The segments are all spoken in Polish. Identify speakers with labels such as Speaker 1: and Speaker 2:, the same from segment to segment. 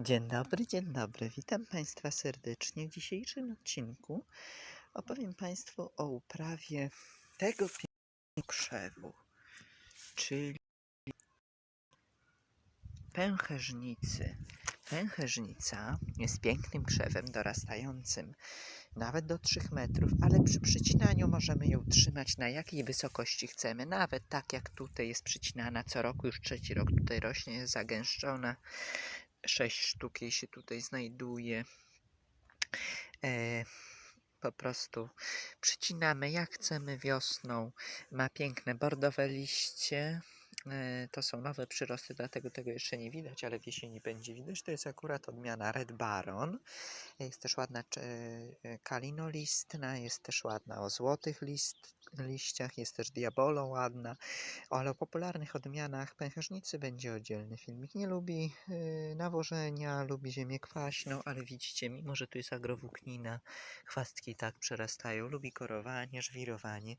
Speaker 1: Dzień dobry, dzień dobry. Witam Państwa serdecznie. W dzisiejszym odcinku opowiem Państwu o uprawie tego pięknego krzewu, czyli pęcherzynicy. Pęcherzynica jest pięknym krzewem dorastającym nawet do 3 metrów, ale przy przycinaniu możemy ją trzymać na jakiej wysokości chcemy. Nawet tak jak tutaj jest przycinana co roku, już trzeci rok tutaj rośnie, jest zagęszczona. Sześć sztuk jej się tutaj znajduje. E, po prostu przycinamy jak chcemy wiosną. Ma piękne bordowe liście. E, To są nowe przyrosty, dlatego tego jeszcze nie widać, ale w jesieni będzie widać. To jest akurat odmiana Red Baron. Jest też ładna cze- e, kalinolistna, jest też ładna o złotych list, liściach, jest też diabolo ładna. Ale o popularnych odmianach pęcherzynicy będzie oddzielny filmik. Nie lubi nawożenia, lubi ziemię kwaśną, ale widzicie, mimo że tu jest agrowłóknina, chwastki tak przerastają. Lubi korowanie, żwirowanie.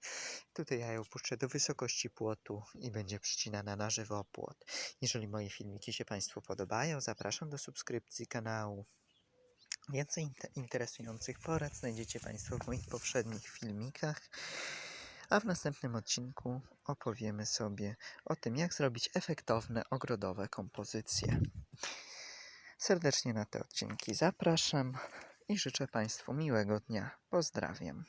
Speaker 1: Tutaj ja ją puszczę do wysokości płotu i będzie przycinana na żywo płot. Jeżeli moje filmiki się Państwu podobają, zapraszam do subskrypcji kanału. Więcej inte- interesujących porad znajdziecie Państwo w moich poprzednich filmikach. A w następnym odcinku opowiemy sobie o tym, jak zrobić efektowne ogrodowe kompozycje. Serdecznie na te odcinki zapraszam i życzę Państwu miłego dnia. Pozdrawiam.